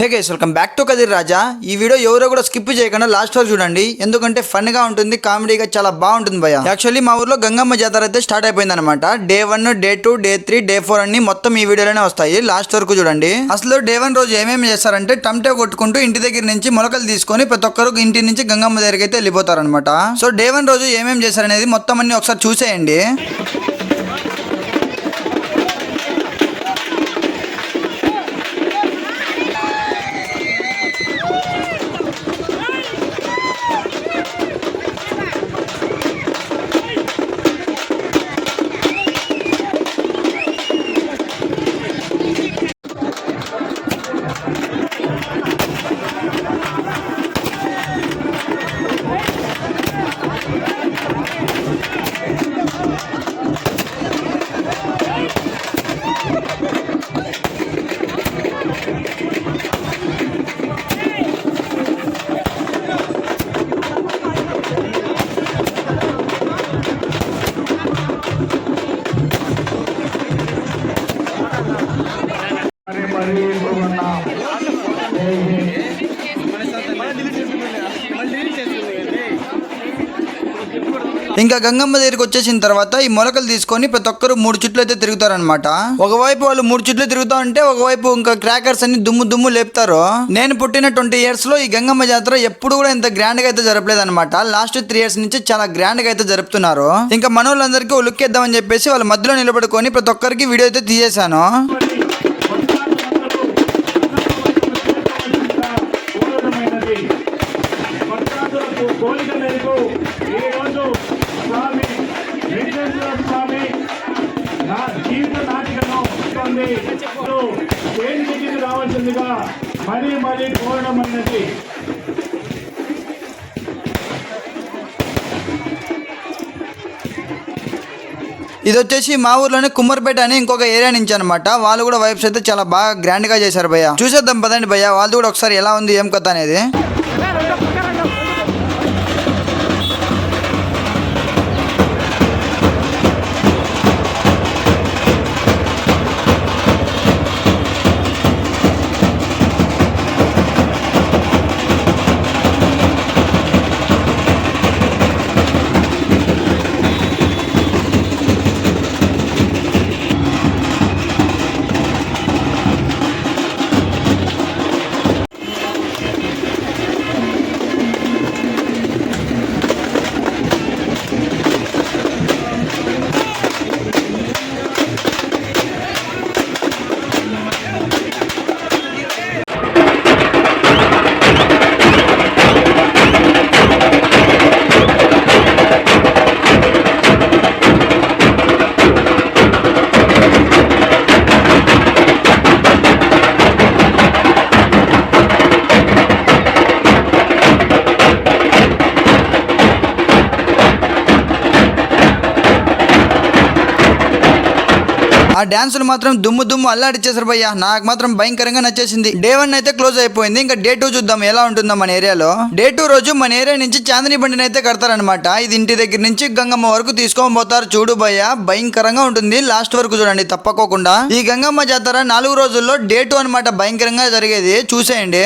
Hey guys welcome back to Kadir Raja ఈ video ఎవరో కూడా స్కిప్ చేయకుండా లాస్ట్ వరకు చూడండి. ఎందుకంటే ఫన్గా ఉంటుంది కామెడీగా చాలా బాగుంటుంది భయ యాక్చువల్లీ మా ఊర్లో గంగమ్మ జాతర అయితే స్టార్ట్ అయిపోయింది అనమాట day one day two day three day four అన్ని మొత్తం ఈ వీడియోలోనే వస్తాయి. లాస్ట్ వరకు చూడండి. అసలు డే వన్ రోజు ఏమేమి చేస్తారంటే టమ్టే కొట్టుకుంటూ ఇంటి దగ్గర నుంచి మొలకలు తీసుకొని ప్రతి ఒక్కరు ఇంటి నుంచి గంగమ్మ దగ్గరికి అయితే వెళ్ళిపోతారు అనమాట సో డే వన్ రోజు ఏమేమి చేశారనేది మొత్తం అన్ని ఒకసారి చూసేయండి. ఇంకా గంగమ్మ దగ్గరికి వచ్చేసిన తర్వాత ఈ మొలకలు తీసుకొని ప్రతి ఒక్కరు మూడు చుట్లు అయితే తిరుగుతారనమాట ఒకవైపు వాళ్ళు మూడు చుట్లు తిరుగుతా ఉంటే ఒకవైపు ఇంకా క్రాకర్స్ అన్ని దుమ్ము దుమ్ము లేపుతారు. నేను పుట్టిన ట్వంటీ ఇయర్స్లో ఈ గంగమ్మ జాతర ఎప్పుడు కూడా ఇంత గ్రాండ్గా అయితే జరపలేదు అనమాట లాస్ట్ త్రీ ఇయర్స్ నుంచి చాలా గ్రాండ్గా అయితే జరుపుతున్నారు. ఇంకా మనోళ్ళందరికీ లుక్ ఇద్దామని చెప్పేసి వాళ్ళ మధ్యలో నిలబడుకొని ప్రతి ఒక్కరికి వీడియో అయితే తీసేశాను. మేరకు ఈ రోజు స్వామి వెంకటేశ్వర స్వామి నా జీవిత నాటికను వేదికకి రావాల్సిందిగా మరీ మరీ పూర్ణమైనది ఇది వచ్చేసి మా ఊర్లోనే కుమ్మర్పేట అని ఇంకొక ఏరియా నుంచి అనమాట వాళ్ళు కూడా వైబ్స్ అయితే చాలా బాగా గ్రాండ్గా చేశారు భయ్య. చూసేద్దాం పదండి భయ్య. వాళ్ళు కూడా ఒకసారి ఎలా ఉంది ఏం కథ అనేది? ఆ డాన్సులు మాత్రం దుమ్ము దుమ్ము అల్లాడిచ్చేసారు భయ్య. నాకు మాత్రం భయంకరంగా నచ్చేసింది. డే వన్ అయితే క్లోజ్ అయిపోయింది. ఇంకా డే టూ చూద్దాం ఎలా ఉంటుందో మన ఏరియాలో. డే టూ రోజు మన ఏరియా నుంచి చాందిని బండిని అయితే కడతారనమాట ఇది ఇంటి దగ్గర నుంచి గంగమ్మ వరకు తీసుకొని పోతారు. చూడు భయ్య భయంకరంగా ఉంటుంది. లాస్ట్ వరకు చూడండి తప్పకోకుండా. ఈ గంగమ్మ జాతర నాలుగు రోజుల్లో డే టూ అనమాట భయంకరంగా జరిగేది. చూసేయండి.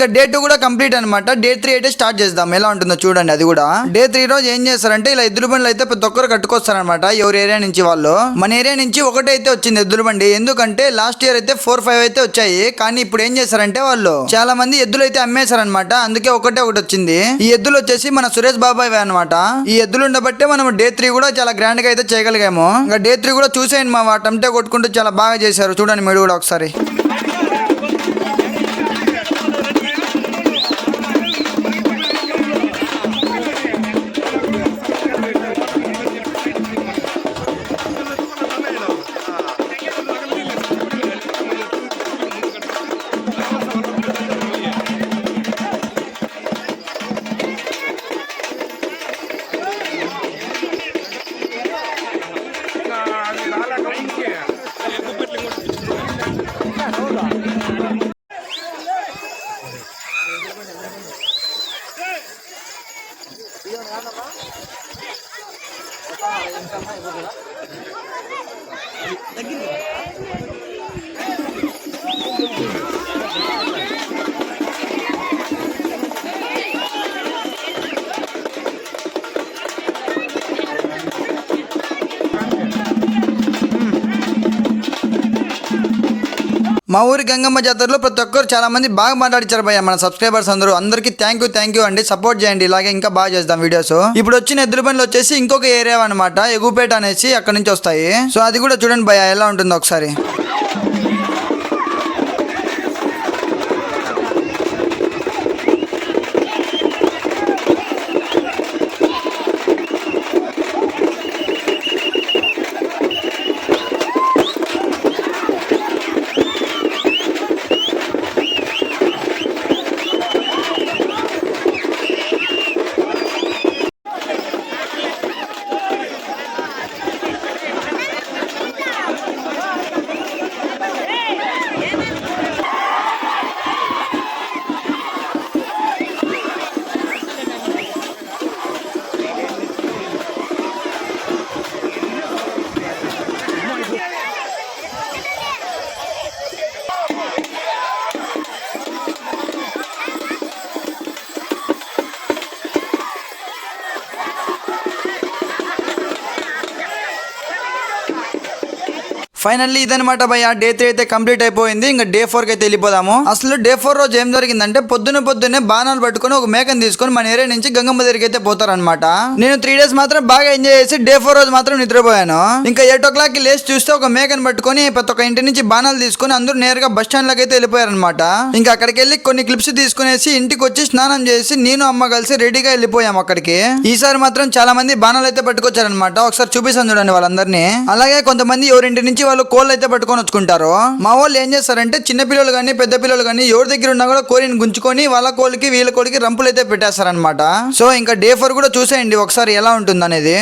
ఇంకా డే టూ కూడా కంప్లీట్ అనమాట డే త్రీ అయితే స్టార్ట్ చేద్దాం. ఎలా ఉంటుందో చూడండి అది కూడా. డే త్రీ రోజు ఏం చేస్తారంటే ఇలా ఎద్దుల బండ్లు అయితే ప్రతి ఒక్కరు కట్టుకొస్తారనమాట ఎవరి ఏరియా నుంచి వాళ్ళు. మన ఏరియా నుంచి ఒకటే అయితే వచ్చింది ఎద్దుల బండి. ఎందుకంటే లాస్ట్ ఇయర్ అయితే ఫోర్ ఫైవ్ అయితే వచ్చాయి. కానీ ఇప్పుడు ఏం చేశారంటే వాళ్ళు చాలా మంది ఎద్దులు అయితే అమ్మేశారనమాట అందుకే ఒకటే ఒకటి వచ్చింది. ఈ ఎద్దులు వచ్చేసి మన సురేష్ బాబాయ్ అనమాట ఈ ఎద్దులు ఉండబట్టే మనం డే త్రీ కూడా చాలా గ్రాండ్గా అయితే చేయగలిగాము. ఇంకా డే త్రీ కూడా చూసేయండి మా వాటంటే కొట్టుకుంటూ చాలా బాగా చేశారు. చూడండి మీరు కూడా ఒకసారి. మా ఊరి గంగమ్మ జాతరలో ప్రతి ఒక్కరు చాలా మంది బాగా మాట్లాడిచారు భయ్య. మన సబ్స్క్రైబర్స్ అందరూ అందరికీ థ్యాంక్ యూ థ్యాంక్ యూ అండి. సపోర్ట్ చేయండి. ఇలాగే ఇంకా బాగా చేద్దాం వీడియోస్ ఇప్పుడు వచ్చిన ఎదురు పనులు వచ్చేసి ఇంకొక ఏరియా అనమాట ఎగుపేట అనేసి అక్కడ నుంచి వస్తాయి. సో అది కూడా చూడండి భయ ఎలా ఉంటుందో ఒకసారి. ఫైనల్లీ ఇదనమాట భయ డే త్రీ అయితే కంప్లీట్ అయిపోయింది. ఇంకా డే ఫోర్కి అయితే వెళ్ళిపోదాము. అసలు డే ఫోర్ రోజు ఏం జరిగిందంటే పొద్దున పొద్దున్నే బాణాలు పట్టుకొని ఒక మేకను తీసుకొని మన ఏరియా నుంచి గంగమ్మ దగ్గరికి అయితే పోతారనమాట నేను త్రీ డేస్ మాత్రం బాగా ఎంజాయ్ చేసి డే ఫోర్ రోజు మాత్రం నిద్రపోయాను. ఇంకా ఎయిట్ ఓ క్లాక్కి లేచి చూస్తే ఒక మేకను పట్టుకొని ప్రతి ఒక్క ఇంటి నుంచి బాణాలు తీసుకొని అందరూ నేరుగా బస్ స్టాండ్లోకి అయితే వెళ్ళిపోయారనమాట ఇంకా అక్కడికి వెళ్ళి కొన్ని క్లిప్స్ తీసుకునేసి ఇంటికి వచ్చి స్నానం చేసి నేను అమ్మ కలిసి రెడీగా వెళ్ళిపోయాం అక్కడికి. ఈసారి మాత్రం చాలా మంది బాణాలు అయితే పట్టుకొచ్చారనమాట ఒకసారి చూపిస్తాను చూడండి వాళ్ళందరినీ. అలాగే కొంతమంది ఎవరింటి నుంచి వాళ్ళు కోళ్ళు అయితే పట్టుకొని వచ్చుకుంటారు? మా వాళ్ళు ఏం చేస్తారంటే చిన్న పిల్లలు కానీ పెద్ద పిల్లలు కానీ ఎవరి దగ్గర ఉన్నా కూడా కోరిని గుంజుకొని వాళ్ళ కోళ్ళకి వీళ్ళ కోళ్ళకి రంపులు అయితే పెట్టేస్తారనమాట సో ఇంకా డే ఫోర్ కూడా చూసేయండి ఒకసారి ఎలా ఉంటుంది అనేది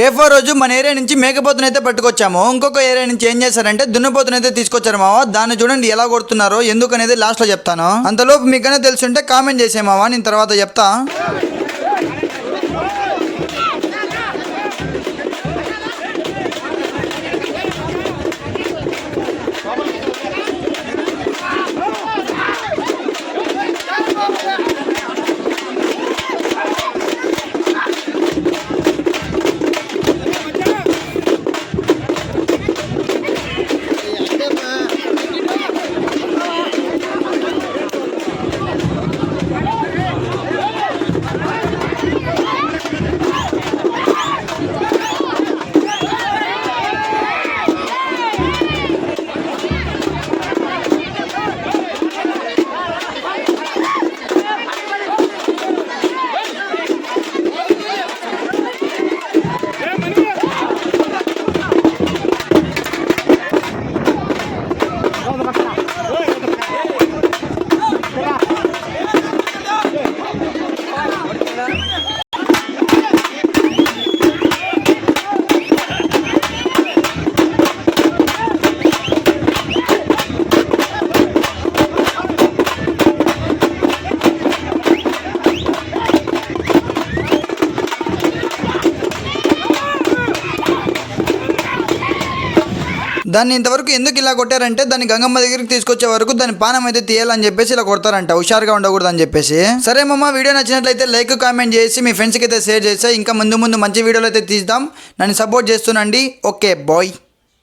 డే ఫోర్ రోజు మన ఏరియా నుంచి మేకపోతును అయితే పట్టుకొచ్చాము. ఇంకొక ఏరియా నుంచి ఏం చేశారంటే దున్నపోతును అయితే తీసుకొచ్చారు మావా. దాన్ని చూడండి ఎలా కొడుతున్నారో ఎందుకు అనేది లాస్ట్లో చెప్తాను. అంతలోపు మీకనే తెలుసుంటే కామెంట్ చేసే మావా. నేను తర్వాత చెప్తా. దాన్ని ఇంతవరకు ఎందుకు ఇలా కొట్టారంటే దాన్ని గంగమ్మ దగ్గరికి తీసుకొచ్చే వరకు దాని పానం అయితే తీయాలని చెప్పేసి ఇలా కొడతారంట. హుషారుగా ఉండకూడదు అని చెప్పేసి. సరే మమ్మ వీడియో నచ్చినట్లయితే లైక్ కామెంట్ చేసి మీ ఫ్రెండ్స్కి అయితే షేర్ చేస్తే ఇంకా ముందు ముందు మంచి వీడియోలు అయితే తీద్దాం. నన్ను సపోర్ట్ చేస్తున్నాండి ఓకే బాయ్.